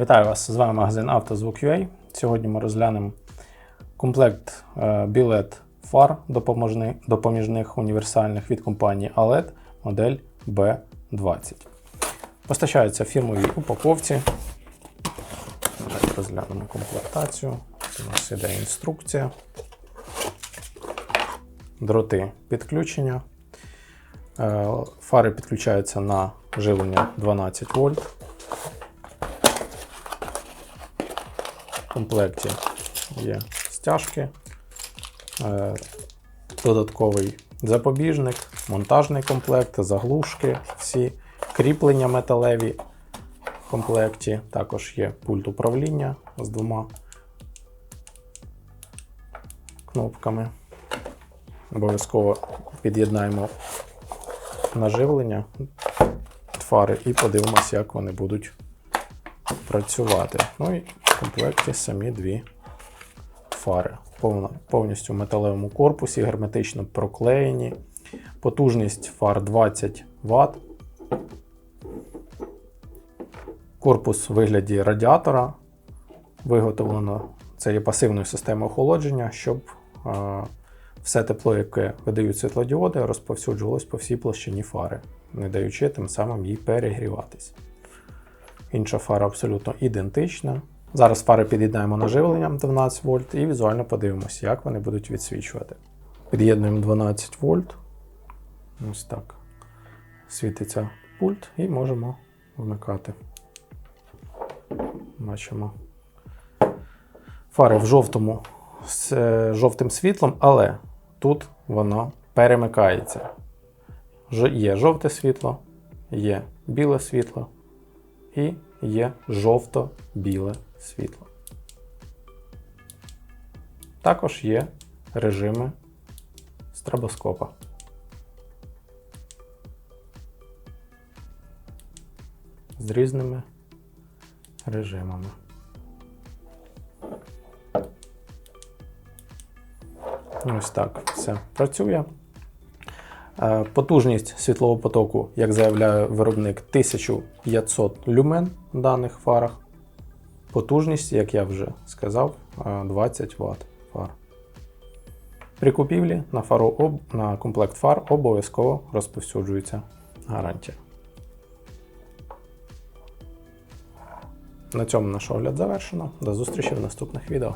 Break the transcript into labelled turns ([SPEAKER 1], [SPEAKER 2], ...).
[SPEAKER 1] Вітаю вас! З вами магазин «Автозвук.UA». Сьогодні ми розглянемо комплект е, білет фар допоміжних універсальних від компанії ALED модель B20. Постачаються в фірмовій упаковці. Давайте розглянемо комплектацію. Тут у нас іде інструкція. Дроти підключення. Е, Фари підключаються на живлення 12 вольт. В комплекті є стяжки, е, додатковий запобіжник, монтажний комплект, заглушки, всі кріплення металеві в комплекті. Також є пульт управління з двома кнопками. Обов'язково під'єднаємо наживлення фари і подивимося, як вони будуть працювати. Ну і в комплекті самі дві фари. Повністю в металевому корпусі, герметично проклеєні. Потужність фар 20 Вт. Корпус у вигляді радіатора. Виготовлено це є пасивною системою охолодження, щоб е, все тепло, яке видають світлодіоди, розповсюджувалось по всій площині фари, не даючи тим самим їй перегріватись. Інша фара абсолютно ідентична. Зараз фари під'єднаємо на живлення 12 вольт і візуально подивимося, як вони будуть відсвічувати. Під'єднуємо 12 вольт. Ось так. Світиться пульт і можемо вмикати. Бачимо. Фари в жовтому з е, жовтим світлом, але тут воно перемикається. Є жовте світло, є біле світло і є жовто-біле світло. Також є режими стробоскопа. З різними режимами. Ось так все працює. Е, Потужність світлового потоку, як заявляє виробник, 1500 люмен в даних фарах. Потужність, як я вже сказав, е, 20 Вт фар. При купівлі на, фару, на комплект фар обов'язково розповсюджується гарантія. На цьому наш огляд завершено. До зустрічі в наступних відео.